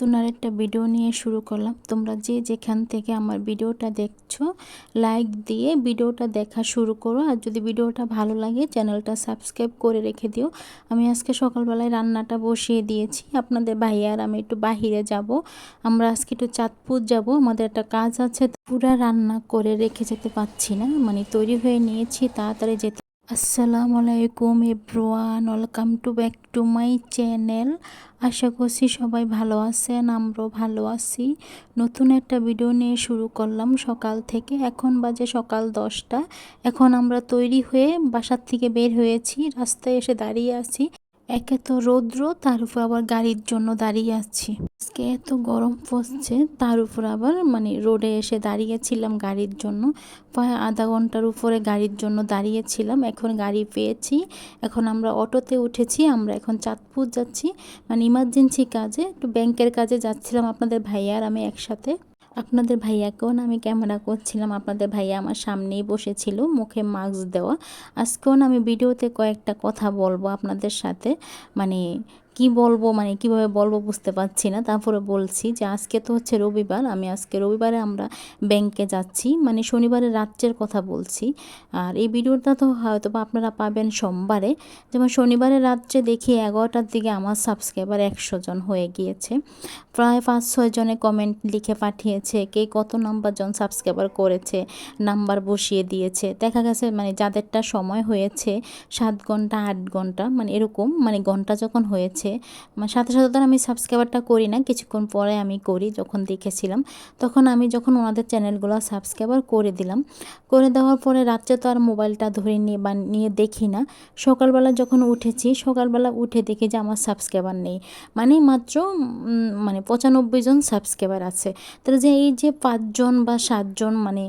নতুন আর একটা ভিডিও নিয়ে শুরু করলাম। তোমরা যে যেখান থেকে আমার ভিডিওটা দেখছ লাইক দিয়ে ভিডিওটা দেখা শুরু করো। আর যদি ভিডিওটা ভালো লাগে চ্যানেলটা সাবস্ক্রাইব করে রেখে দিও। আমি আজকে সকালবেলায় রান্নাটা বসিয়ে দিয়েছি। আপনাদের ভাইয়ার আমি একটু বাহিরে যাব। আমরা আজকে একটু চাঁদপুর যাব। আমাদের একটা কাজ আছে, পুরা রান্না করে রেখে যেতে পারছি না। মানে তৈরি হয়ে নিয়েছি, তাড়াতাড়ি যেতে আসসালামু আলাইকুম everyone, welcome to back to my channel. আশা করছি সবাই ভালো আছেন, আমরাও ভালো আছি। নতুন একটা ভিডিও নিয়ে শুরু করলাম সকাল থেকে। এখন বাজে সকাল দশটা। এখন আমরা তৈরি হয়ে বাসার থেকে বের হয়েছি, রাস্তায় এসে দাঁড়িয়ে আছি। একে তো রৌদ্র, তার উপর আবার গাড়ির জন্য দাঁড়িয়ে আছি। আজকে এত গরম পড়ছে, তার উপর আবার মানে রোডে এসে দাঁড়িয়েছিলাম গাড়ির জন্য। প্রায় আধা ঘণ্টার উপরে গাড়ির জন্য দাঁড়িয়েছিলাম, এখন গাড়ি পেয়েছি। এখন আমরা অটোতে উঠেছি, আমরা এখন চাঁদপুর যাচ্ছি। মানে ইমার্জেন্সি কাজে, একটু ব্যাংকের কাজে যাচ্ছিলাম আপনাদের ভাইয়ার, আমি একসাথে। আপনাদের ভাইয়াকেও না আমি ক্যামেরা করছিলাম, আপনাদের ভাইয়া আমার সামনেই বসেছিল, মুখে মাস্ক দেওয়া। আজকেও না আমি ভিডিওতে কয়েকটা কথা বলব আপনাদের সাথে। মানে কি বলব মানে কীভাবে বলব বুঝতে পারছি না। তারপরে বলছি যে, আজকে তো হচ্ছে রবিবার, আমি আজকে রবিবারে আমরা ব্যাংকে যাচ্ছি। মানে শনিবারের রাত্রের কথা বলছি। আর এই ভিডিওটা তো হয়তো বা আপনারা পাবেন সোমবারে। যেমন শনিবারে রাত্রে দেখি এগারোটার দিকে আমার সাবস্ক্রাইবার একশো জন হয়ে গিয়েছে। প্রায় পাঁচ ছয় জনে কমেন্ট লিখে পাঠিয়েছে কে কত নাম্বার জন সাবস্ক্রাইবার করেছে নাম্বার বসিয়ে দিয়েছে। দেখা গেছে মানে যাদেরটা সময় হয়েছে, সাত ঘণ্টা, আট ঘণ্টা মানে এরকম মানে ঘণ্টা যখন হয়েছে মানে সাথে সাথে তো আমি সাবস্ক্রাইবারটা করি না, কিছুক্ষণ পরে আমি করি, যখন দেখেছিলাম। তখন আমি যখন ওনাদের চ্যানেলগুলো সাবস্ক্রাইবার করে দিলাম, করে দেওয়ার পরে রাত্রে তো আর মোবাইলটা ধরে নিয়ে বা নিয়ে দেখি না। সকালবেলা যখন উঠেছি, সকালবেলা উঠে দেখি যে আমার সাবস্ক্রাইবার নেই। মানে মাত্র মানে পঁচানব্বই জন সাবস্ক্রাইবার আছে। তাহলে যে এই যে পাঁচজন বা সাতজন মানে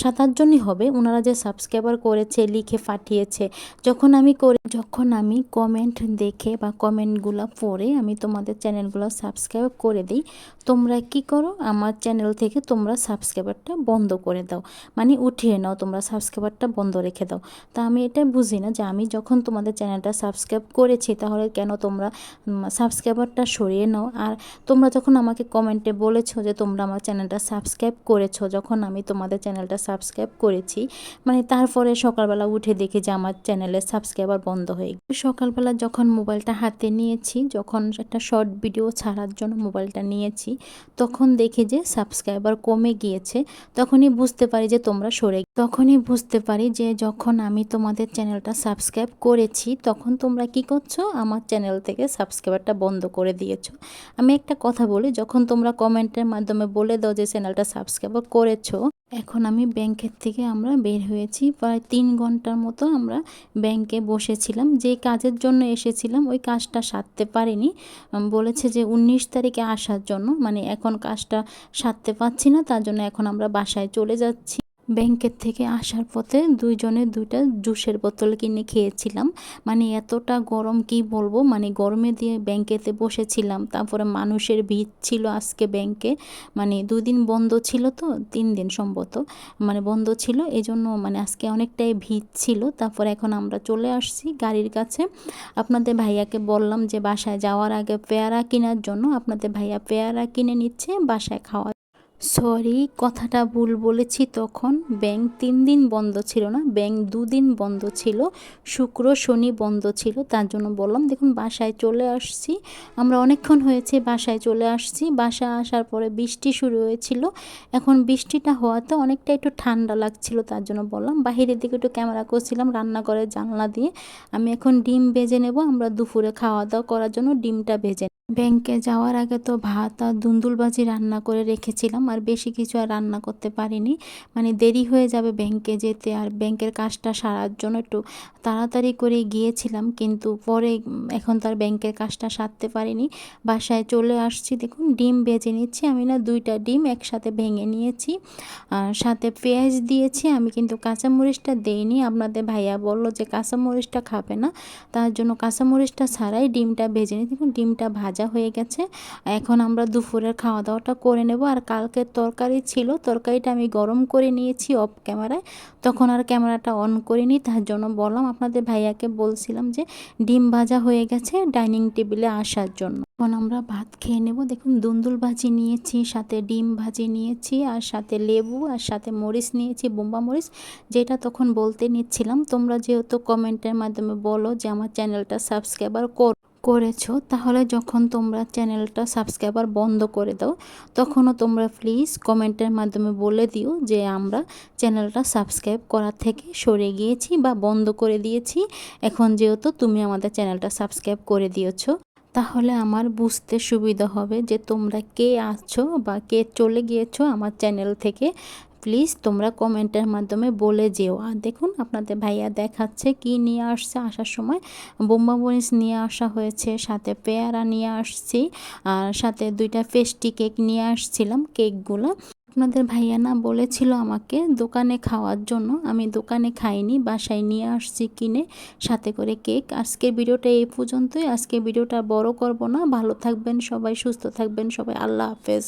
সাত আটজনই হবে, ওনারা যে সাবস্ক্রাইবার করেছে, লিখে পাঠিয়েছে, যখন আমি করে, যখন আমি কমেন্ট দেখে বা কমেন্টগুলো পড়ে আমি তোমাদের চ্যানেলগুলো সাবস্ক্রাইব করে দিই। তোমরা কি করো? আমার চ্যানেল থেকে তোমরা সাবস্ক্রাইবারটা বন্ধ করে দাও। মানে উঠিয়ে নাও, তোমরা সাবস্ক্রাইবারটা বন্ধ রেখে দাও। তা আমি এটা বুঝি না যে আমি যখন তোমাদের চ্যানেলটা সাবস্ক্রাইব করেছি তাহলে কেন তোমরা সাবস্ক্রাইবারটা সরিয়ে নাও? আর তোমরা যখন আমাকে কমেন্টে বলেছ যে তোমরা আমার চ্যানেলটা সাবস্ক্রাইব করেছ, যখন আমি তোমাদের চ্যানেলটা সাবস্ক্রাইব করেছি মানে তারপরে সকালবেলা উঠে দেখি যে আমার চ্যানেলের সাবস্ক্রাইবার বন্ধ হয়ে সকালবেলা যখন মোবাইলটা হাতে নিয়েছি, যখন একটা শর্ট ভিডিও ছাড়ার জন্য মোবাইলটা নিয়েছি, তখন দেখি যে সাবস্ক্রাইবার কমে গিয়েছে, তখনই বুঝতে পারি যে তোমরা সরে তখনই বুঝতে পারি যে যখন আমি তোমাদের চ্যানেলটা সাবস্ক্রাইব করেছি, তখন তোমরা কি করছ? আমার চ্যানেল থেকে সাবস্ক্রাইবারটা বন্ধ করে দিয়েছ। আমি একটা কথা বলি, যখন তোমরা কমেন্টের মাধ্যমে বলে দাও যে চ্যানেলটা সাবস্ক্রাইব করেছ, এখন আমি ব্যাংকের থেকে আমরা বের হয়েছি, প্রায় তিন ঘণ্টার মতো আমরা ব্যাংকে বসেছিলাম, যে কাজের জন্য এসেছিলাম, ওই কাজটা সারতে পারিনি। বলেছে যে উনিশ তারিখে আসার জন্য মানে এখন কাজটা সারতে পারছি না, তার জন্য এখন আমরা বাসায় চলে যাচ্ছি। ব্যাংকের থেকে আসার পথে দুইজনে দুইটা জুসের বোতল কিনে খেয়েছিলাম। মানে এতটা গরম কি বলব? মানে গরমে দিয়ে ব্যাংকেতে বসেছিলাম। তারপরে মানুষের ভিড় ছিল আজকে ব্যাংকে। মানে দুদিন বন্ধ ছিল তো, তিন দিন সম্ভবত। মানে বন্ধ ছিল এই জন্য মানে আজকে অনেকটাই ভিড় ছিল। তারপর এখন আমরা চলে আসছি গাড়ির কাছে। আপনাদের ভাইয়াকে বললাম যে বাসায় যাওয়ার আগে পেয়ারা কেনার জন্য। আপনাদের ভাইয়া পেয়ারা কিনে নিচ্ছে, বাসায় খাওয়া সরি, কথাটা ভুল বলেছি তখন। ব্যাংক তিন দিন বন্ধ ছিল না, ব্যাংক দুদিন বন্ধ ছিল, শুক্র, শনি বন্ধ ছিল, তার জন্য বললাম, দেখুন, বাসায় চলে আসছি। আমরা অনেকক্ষণ হয়েছে বাসায় চলে আসছি, বাসায় আসার পরে বৃষ্টি শুরু হয়েছিল। এখন বৃষ্টিটা হওয়াতে অনেকটা একটু ঠান্ডা লাগছিল, তার জন্য বললাম, বাহিরের দিকে একটু ক্যামেরা করছিলাম রান্নাঘরের জানলা দিয়ে। আমি এখন ডিম ভেজে নেব, আমরা দুপুরে খাওয়া দাওয়া করার জন্য ডিমটা ভেজে ব্যাংকে যাওয়ার আগে তো ভাত আর দুন্দুলবাজি রান্না করে রেখেছিলাম আর বেশি কিছু আর রান্না করতে পারিনি। মানে দেরি হয়ে যাবে ব্যাংকে যেতে আর ব্যাংকের কাজটা সারার জন্য একটু তাড়াতাড়ি করে গিয়েছিলাম কিন্তু পরে এখন তার ব্যাংকের কাজটা সারতে পারিনি। বাসায় চলে আসছি, দেখুন ডিম বেজে নিচ্ছি, আমি না দুইটা ডিম একসাথে ভেঙে নিয়েছি আর সাথে পেঁয়াজ দিয়েছি, আমি কিন্তু কাঁচামরিচটা দেইনি। আপনাদের ভাইয়া বলল যে কাঁচামরিচটা খাবে না, তার জন্য কাঁচামরিচটা ছাড়াই ডিমটা ভেজে নিই। দেখুন ডিমটা ভাজা ভাজা হয়ে গেছে। এখন আমরা দুপুরের খাওয়া দাওয়াটা করে নেব। আর কালকের তরকারি ছিল, তরকারিটা আমি গরম করে নিয়েছি অফ ক্যামেরায় তখন আর ক্যামেরাটা অন করিনি, তার জন্য বললাম আপনাদের ভাইয়াকে বলছিলাম যে ডিম ভাজা হয়ে গেছে ডাইনিং টেবিলে আসার জন্য। এখন আমরা ভাত খেয়ে নেব। দেখুন দুন্দুল ভাজি নিয়েছি, সাথে ডিম ভাজি নিয়েছি, আর সাথে লেবু, আর সাথে মরিচ নিয়েছি, বোম্বা মরিচ। যেটা তখন বলতে নিচ্ছিলাম, তোমরা যেহেতু কমেন্টের মাধ্যমে বলো যে আমার চ্যানেলটা সাবস্ক্রাইবার কর। করেছ, তাহলে যখন তোমরা চ্যানেলটা সাবস্ক্রাইবার বন্ধ করে দাও, তখনও তোমরা প্লিজ কমেন্টের মাধ্যমে বলে দিও যে আমরা চ্যানেলটা সাবস্ক্রাইব করা থেকে সরে গিয়েছি বা বন্ধ করে দিয়েছি। এখন যেহেতু তুমি আমাদের চ্যানেলটা সাবস্ক্রাইব করে দিয়েছ, তাহলে আমার বুঝতে সুবিধা হবে যে তোমরা কে আছো বা কে চলে গিয়েছো আমার চ্যানেল থেকে। প্লিজ তোমরা কমেন্টের মাধ্যমে বলে যেও। আর দেখুন, আপনাদের ভাইয়া দেখাচ্ছে কি নিয়ে আসছে আসার সময়। বোম্বা মরিচ নিয়ে আসা হয়েছে, সাথে পেয়ারা নিয়ে আসছি, আর সাথে দুইটা পেস্টি কেক নিয়ে আসছিলাম কেকগুলো। আপনাদের ভাইয়া না বলেছিল আমাকে দোকানে খাওয়ার জন্য। আমি দোকানে খাইনি, বাসায় নিয়ে আসছি কিনে, সাথে করে কেক। আজকের ভিডিওটা এই পর্যন্তই। আজকে ভিডিওটা বড় করব না। ভালো থাকবেন সবাই, সুস্থ থাকবেন সবাই। আল্লাহ হাফেজ।